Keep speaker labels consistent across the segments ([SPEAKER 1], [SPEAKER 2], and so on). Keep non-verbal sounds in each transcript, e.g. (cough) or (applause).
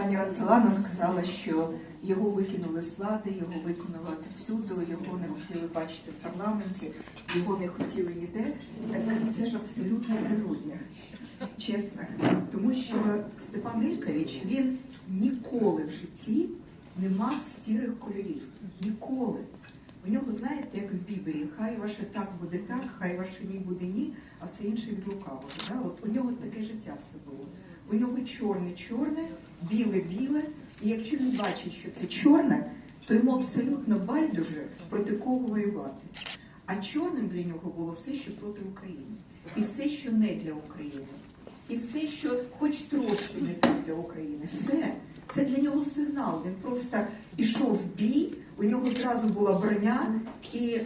[SPEAKER 1] пані Роксолана сказала, що його викинули з влади, його викинули отовсюду, його не хотіли бачити в парламенті, його не хотіли ніде. Так це ж абсолютно природне, чесно. Тому що Степан Ількович, він ніколи в житті не мав сірих кольорів. Ніколи. У нього, знаєте, як в Біблії, хай ваше так буде так, хай ваше ні буде ні, а все інше від лукавого. Да? От у нього таке життя все було. У нього чорне-чорне, біле-біле, і якщо він бачить, що це чорне, то йому абсолютно байдуже проти кого воювати. А чорним для нього було все, що проти України, і все, що не для України, і все, що хоч трошки не для України. Все. Це для нього сигнал. Він просто ішов в бій, у нього зразу була броня, і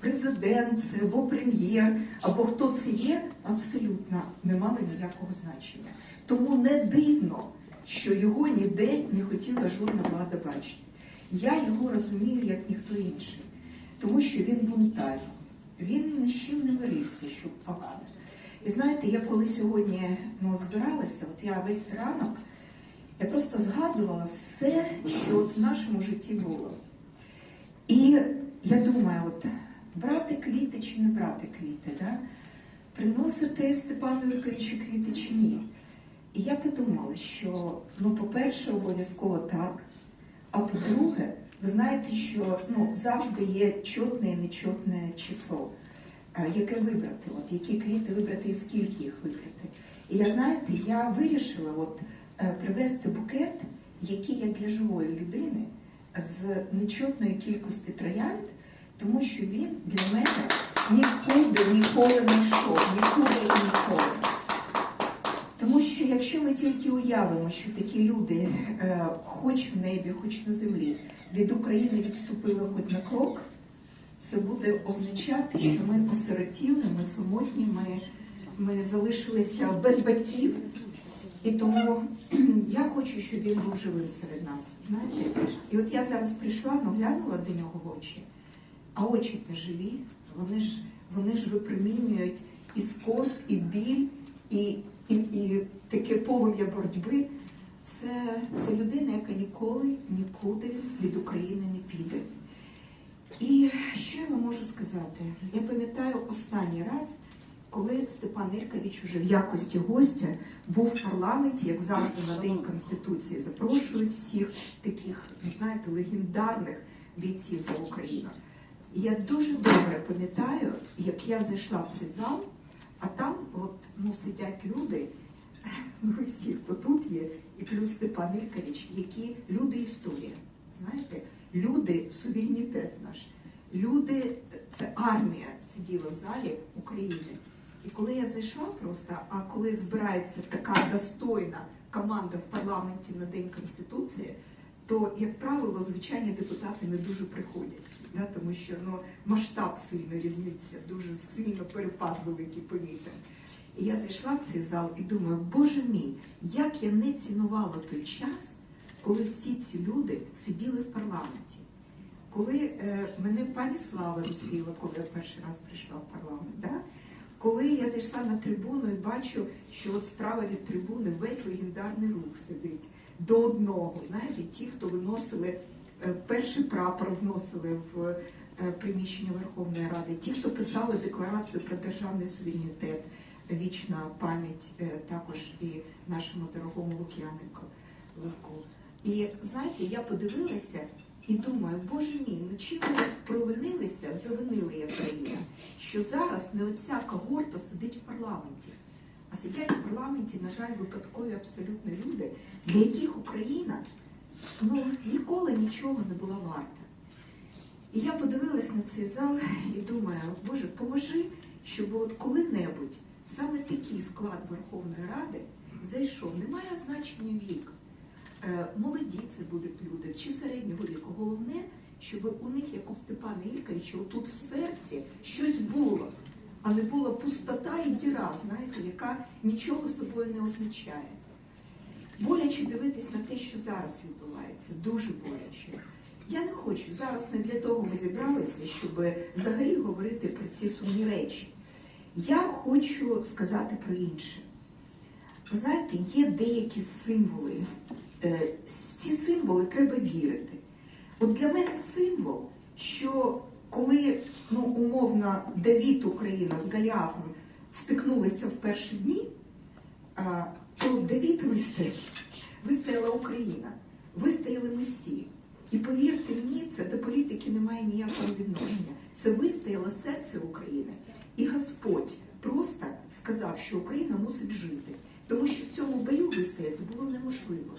[SPEAKER 1] президент або прем'єр, або хто це є, абсолютно не мали ніякого значення. Тому не дивно, що його ніде не хотіла жодна влада бачити. Я його розумію як ніхто інший, тому що він бунтар. Він ні з чим не мирився, щоб погано. І знаєте, я коли сьогодні ну, от збиралася, от я весь ранок, я просто згадувала все, що от в нашому житті було. І я думаю, от брати квіти чи не брати квіти, да? приносити Степану Ільковичу квіти чи ні. І я подумала, що ну, по-перше, обов'язково так. А по-друге, ви знаєте, що ну, завжди є чотне і нечотне число, е, яке вибрати, от, які квіти вибрати і скільки їх вибрати. І я знаєте, я вирішила от, е, привезти букет, який є для живої людини з нечотної кількості троянд, тому що він для мене нікуди ніколи не йшов, нікуди і ніколи. Тому що якщо ми тільки уявимо, що такі люди, е, хоч в небі, хоч на землі, від України відступили хоч на крок, це буде означати, що ми осиротіли, ми самотні, ми, ми залишилися без батьків. І тому (clears throat) я хочу, щоб він був живим серед нас. Знаєте? І от я зараз прийшла, ну глянула до нього в очі, а очі то живі, вони ж, вони ж випромінюють і скорб, і біль, і, і, і таке полум'я боротьби. Це, це людина, яка ніколи нікуди від України не піде. І що я вам можу сказати? Я пам'ятаю останній раз, коли Степан Ількович уже в якості гостя був в парламенті, як завжди на День Конституції, запрошують всіх таких, знаєте, легендарних бійців за Україну. І я дуже добре пам'ятаю, як я зайшла в цей зал, а там ну, сидять люди, (laughs) ну і всі, хто тут є, і плюс Степан Ількович, які люди історія. Знаєте, люди суверенітет наш. Люди, це армія сиділа в залі України. І коли я зайшла просто, а коли збирається така достойна команда в парламенті на День Конституції, то, як правило, звичайні депутати не дуже приходять, да, тому що ну, масштаб сильно різниця, дуже сильно перепад великий помітен. І я зайшла в цей зал і думаю, боже мій, як я не цінувала той час, коли всі ці люди сиділи в парламенті. Коли е, мене пані Слава зустріла, коли я перший раз прийшла в парламент, да? Коли я зайшла на трибуну і бачу, що от справа від трибуни весь легендарний рух сидить до одного. Знаєте, ті, хто виносили е, перший прапор, вносили в е, приміщення Верховної Ради, ті, хто писали декларацію про державний суверенітет, вічна пам'ять е, також і нашому дорогому Лук'янику Левку. І знаєте, я подивилася. І думаю, боже мій, ну чим ми провинилися, завинили як країна, що зараз не оця когорта сидить в парламенті, а сидять в парламенті, на жаль, випадкові абсолютно люди, для яких Україна ну, ніколи нічого не була варта. І я подивилась на цей зал і думаю, Боже, поможи, щоб от коли-небудь саме такий склад Верховної Ради зайшов. Немає значення вік. Е, молоді це будуть люди чи середнього віку. Головне, щоб у них, як у Степана Ільковича, тут в серці щось було, а не була пустота і діра, знаєте, яка нічого собою не означає. Боляче дивитись на те, що зараз відбувається, дуже боляче. Я не хочу зараз не для того ми зібралися, щоб взагалі говорити про ці сумні речі. Я хочу сказати про інше. Ви знаєте, є деякі символи, ці символи треба вірити. От для мене символ, що коли ну, умовно Давід Україна з Голіафом стикнулися в перші дні, то Давід вистояв. Вистояла Україна, вистояли ми всі. І повірте мені, це до політики не має ніякого відношення. Це вистояло серце України. І Господь просто сказав, що Україна мусить жити. Тому що в цьому бою вистояти було неможливо.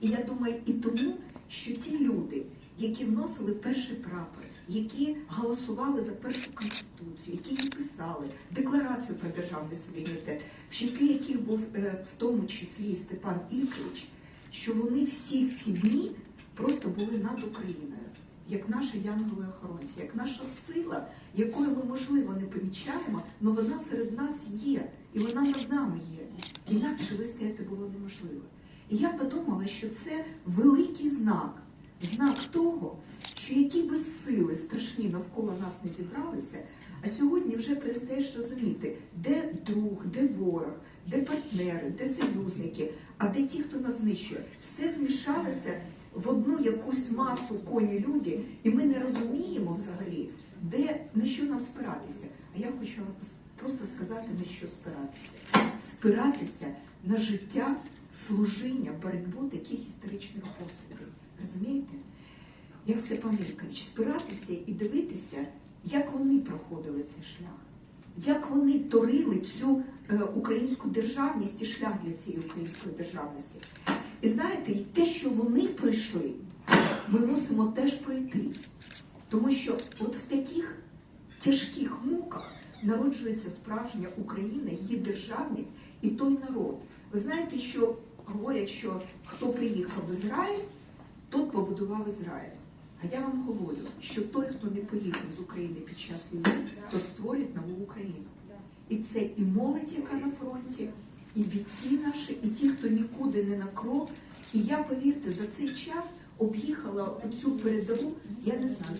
[SPEAKER 1] І я думаю, і тому, що ті люди, які вносили перший прапор, які голосували за першу конституцію, які її писали, декларацію про державний суверенітет, в числі яких був е, в тому числі і Степан Ількович, що вони всі в ці дні просто були над Україною, як наші янголи-охоронці, як наша сила, якою ми, можливо, не помічаємо, але вона серед нас є, і вона над нами є. Інакше вистояти було неможливо. І я подумала, що це великий знак, знак того, що які би сили страшні навколо нас не зібралися, а сьогодні вже перестаєш розуміти, де друг, де ворог, де партнери, де союзники, а де ті, хто нас знищує. Все змішалося в одну якусь масу коні люди, і ми не розуміємо взагалі, де на що нам спиратися. А я хочу вам просто сказати, на що спиратися. Спиратися на життя, служіння, боротьбу таких історичних постатей. Розумієте? Як Степан Ількович, спиратися і дивитися, як вони проходили цей шлях, як вони торили цю е, українську державність і шлях для цієї української державності. І знаєте, і те, що вони пройшли, ми мусимо теж пройти. Тому що от в таких тяжких муках народжується справжня Україна, її державність і той народ. Ви знаєте, що говорять, що хто приїхав в Ізраїль, тот побудував Ізраїль. А я вам говорю, що той, хто не поїхав з України під час війни, тот створить нову Україну. І це і молодь, яка на фронті, і бійці наші, і ті, хто нікуди не на крок. І я, повірте, за цей час об'їхала цю передову, я не знаю,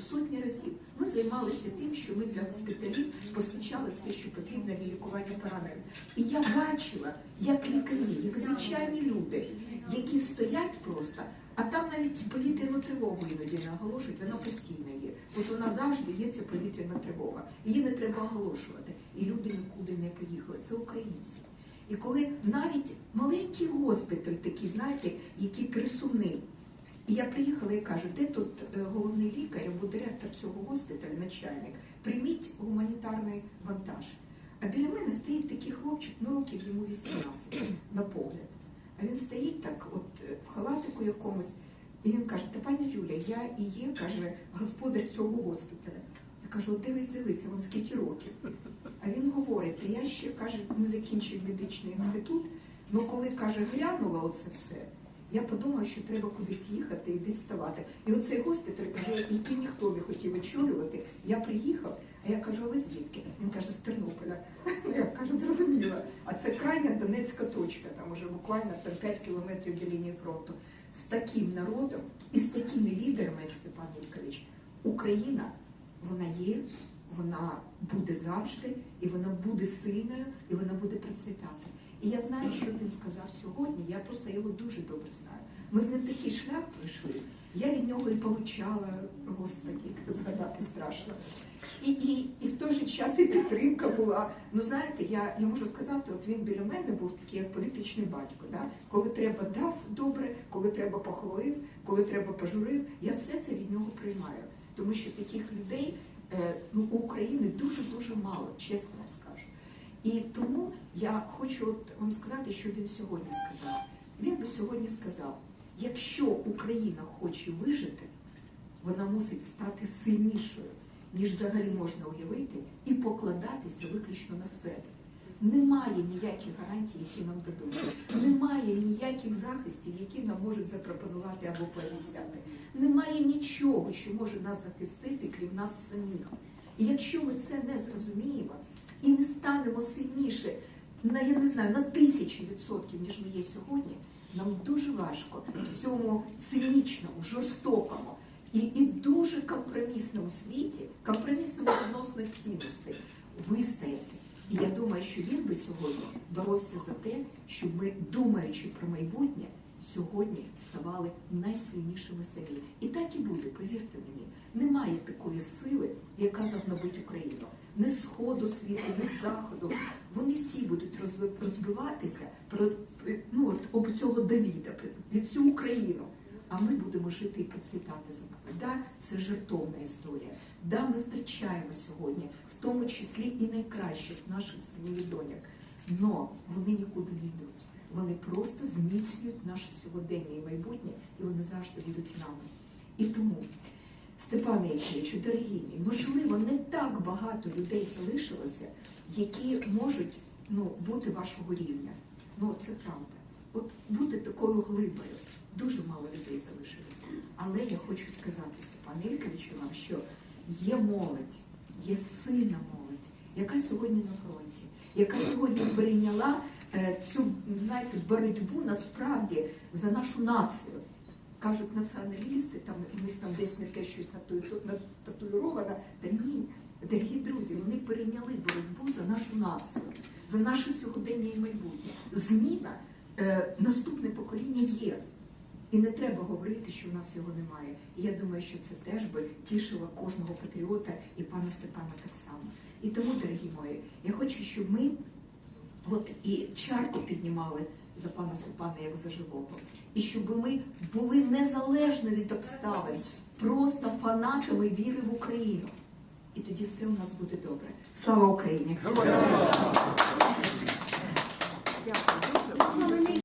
[SPEAKER 1] займалися тим, що ми для госпіталів постачали все, що потрібно для лікування поранених. І я бачила, як лікарі, як звичайні люди, які стоять просто, а там навіть повітряну тривогу іноді не оголошують, вона постійно є. От вона завжди є ця повітряна тривога. Її не треба оголошувати. І люди нікуди не поїхали. Це українці. І коли навіть маленький госпіталь, такий, знаєте, який пересувний. І я приїхала і кажу, де тут е, головний лікар або директор цього госпіталю, начальник, прийміть гуманітарний вантаж. А біля мене стоїть такий хлопчик, ну років йому 18, на погляд. А він стоїть так, от е, в халатику якомусь, і він каже, та пані Юля, я і є, каже, господар цього госпіталя. Я кажу, от де ви взялися, вам скільки років? А він говорить, я ще каже, не закінчив медичний інститут. Ну коли каже, глянула оце все, я подумала, що треба кудись їхати і десь ставати. І оцей госпіталь який ніхто не хотів очолювати. Я приїхав, а я кажу, а ви звідки? Він каже, з Тернополя. Я кажу, зрозуміла. А це крайня Донецька точка, там уже буквально там 5 кілометрів до лінії фронту. З таким народом і з такими лідерами, як Степан Ількович, Україна, вона є, вона буде завжди, і вона буде сильною, і вона буде процвітати. І я знаю, що він сказав сьогодні. Я просто його дуже добре знаю. Ми з ним такий шлях пройшли. Я від нього і получала, господі, згадати страшно. І, і, і в той же час і підтримка була. Ну знаєте, я, я можу сказати, от він біля мене був такий як політичний батько. Да? Коли треба дав добре, коли треба похвалив, коли треба пожурив, я все це від нього приймаю. Тому що таких людей е, ну, у України дуже-дуже мало, чесно вам скажу. І тому я хочу от вам сказати, що він сьогодні сказав. Він би сьогодні сказав, якщо Україна хоче вижити, вона мусить стати сильнішою, ніж взагалі можна уявити, і покладатися виключно на себе. Немає ніяких гарантій, які нам дадуть. Немає ніяких захистів, які нам можуть запропонувати або пообіцяти. Немає нічого, що може нас захистити, крім нас самих. І якщо ми це не зрозуміємо і не станемо сильніше на я не знаю на тисячі відсотків, ніж ми є сьогодні, нам дуже важко в цьому цинічному, жорстокому і, і дуже компромісному світі, компромісному відносно цінностей, вистояти. І я думаю, що він би сьогодні боровся за те, щоб ми, думаючи про майбутнє,
[SPEAKER 2] сьогодні ставали найсильнішими самі. І так і буде, повірте мені. Немає такої сили, яка загнобить Україну. Не сходу світу, не заходу. Вони всі будуть розбиватися про ну, от, об цього Давіда, від цю Україну. А ми будемо жити і процвітати з вами. Да, це жертовна історія. Да, ми втрачаємо сьогодні, в тому числі і найкращих наших синів і доньок. Но вони нікуди не йдуть. Вони просто зміцнюють наше сьогодення і майбутнє, і вони завжди будуть з нами. І тому, Степане Іллічу, дорогі можливо, не так багато людей залишилося, які можуть ну, бути вашого рівня. Ну, це правда. От бути такою глибою. Дуже мало людей залишилося. Але я хочу сказати, Степане Ільковичу, вам, що є молодь, є сильна молодь, яка сьогодні на фронті, яка сьогодні прийняла е, цю знаєте, боротьбу насправді за нашу націю. Кажуть націоналісти, там у них там десь не те щось нататуїровано. Та ні, дорогі друзі, вони перейняли боротьбу за нашу націю, за наше сьогодення і майбутнє. Зміна, е, наступне покоління є. І не треба говорити, що в нас його немає. І я думаю, що це теж би тішило кожного патріота і пана Степана так само. І тому, дорогі мої, я хочу, щоб ми от і чарку піднімали за пана Степана як за живого. І щоб ми були незалежно від обставин, просто фанатами віри в Україну. І тоді все у нас буде добре. Слава Україні!
[SPEAKER 3] Дякую.